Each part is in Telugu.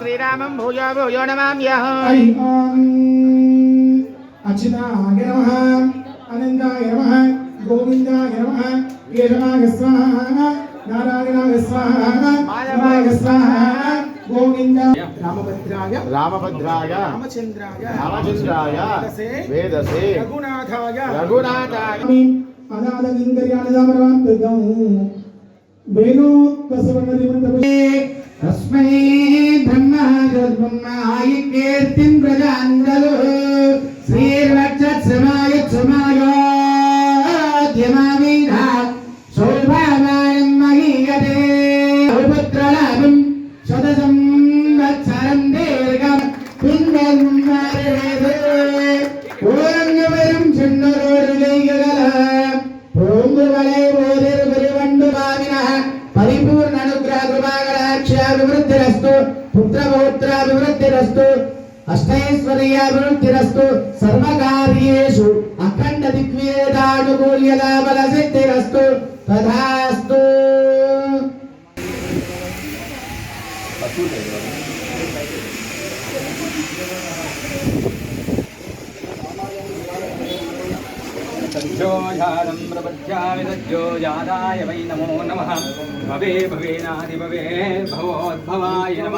శ్రీరామం భూయో భూయో నమామ్యహం అచ్యుతాయ నమః అనంతాయ నమః గోవిందాయ నమః కేశవాయ స్వాహ నారాయణాయ స్వాహ మాధవాయ స్వాహ గోవింద రామభద్రాయ రామభద్రాయ రామచంద్రాయ రామచంద్రాయ వేదసే రఘునాథాయ. రఘునాథాయ. అనాథగింగర్యాణదామరవాంతదం వేణోత్సవనరిమంతపుష్పే తస్మై బ్రహ్మాయ పరిపూర్ణ అనుగ్రహ కృపాగళాక్షాభివృద్ధిరస్తు పుత్రపౌత్రాభివృద్ధిరస్తు అష్టైశ్వర్యాభివృద్ధిరస్తు సర్వకార్యేషు అఖండ దిగ్వేదానుకూల్య లాభల సిద్ధిరస్తు తథాస్తు. సజ్జోజాతం ప్రపద్యామి సజ్జోజాదాయ వై నమో నమ. భవే భవేనాదిభవే భవోద్భవాయ నమ.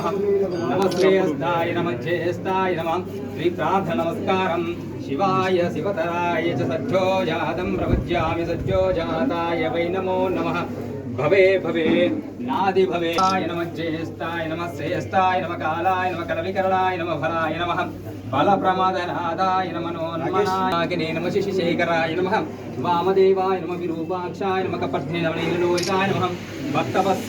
నమశ్రేయస్థాయ నమజ్జేస్తాయ నమ. శ్రీప్రార్థ నమస్కారం శివాయ శివతరాయ చ సజ్జోజాతం ప్రపద్యామి సజ్జోజాతాయ వై నమో నమ. భవే భవే నాది భవే. నమ జ్యేష్ఠాయ నమ శ్రేష్ఠాయ నమ కాలాయ నమ కలవికరణాయ నమ ఫలాయ నమ. బల ప్రమాదనాదాయ నమ నో నమనాగినే నమ శిశిశేఖరాయ నమ. వామదేవాయ నమ విరూపాక్షాయ నమ కపర్ధే నమ నీలోకాయ నమ. భక్తవత్స